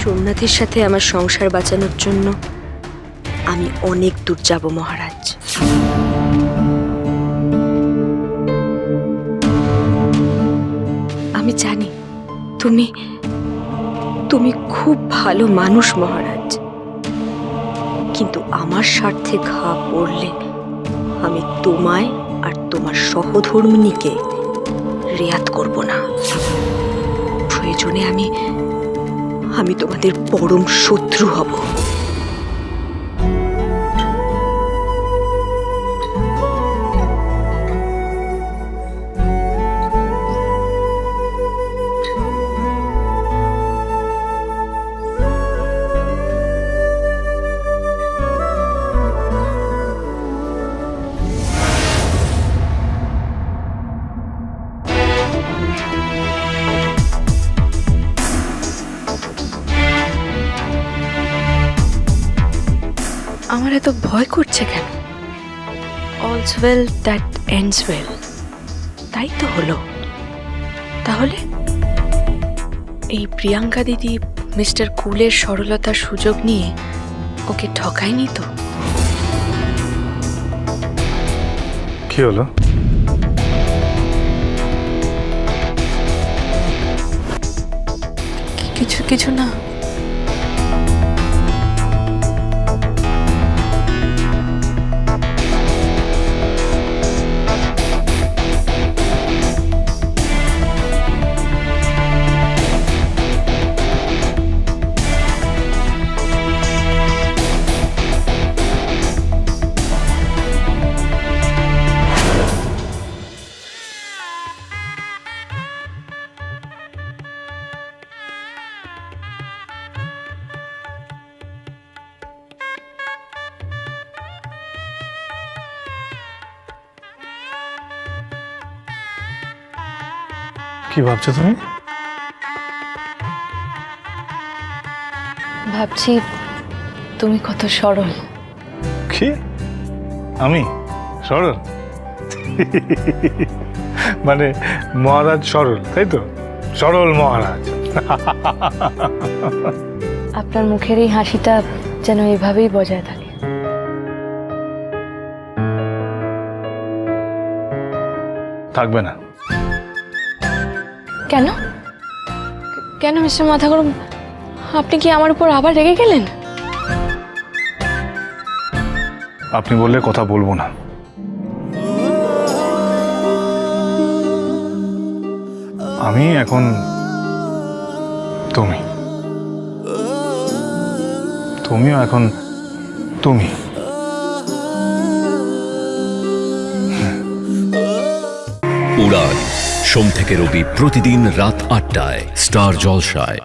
সোমনাথের সাথে আমার সংসার বাঁচানোর জন্য আমি অনেক দূর যাব, মহারাজ। আমি জানি তুমি তুমি খুব ভালো মানুষ, মহারাজ। কিন্তু আমার স্বার্থে ঘা পড়লে আমি তোমায় আর তোমার সহধর্মিনীকে রেয়াত করব না। প্রয়োজনে আমি আমি তোমাদের পরম শত্রু হব। আমার এত ভয় করছে কেন? All's well that ends well তাই তো হলো। তাহলে? এই প্রিয়াঙ্কা দিদি মিস্টার কুলের সরলতার সুযোগ নিয়ে ওকে ঠকায়নি তো? কি হলো? কিছু কিছু না। কি ভাবছ তুমি? ভাবছি তুমি কত সরল। কি? আমি? সরল? মানে মহারাজ সরল তাই তো? সরল মহারাজ। আপনার মুখের এই হাসিটা যেন এভাবেই বজায় থাকে। থাকবে না। কেন? কেন মিস্টার মাথা গরম আপনি কি আমার উপর আবার রেগে গেলেন? আপনি বললে কথা বলব না। আমি এখন তুমি। তুমিও এখন তুমি। উড়ান। সোম থেকে রবি প্রতিদিন রাত আটটায় স্টার জলসায়।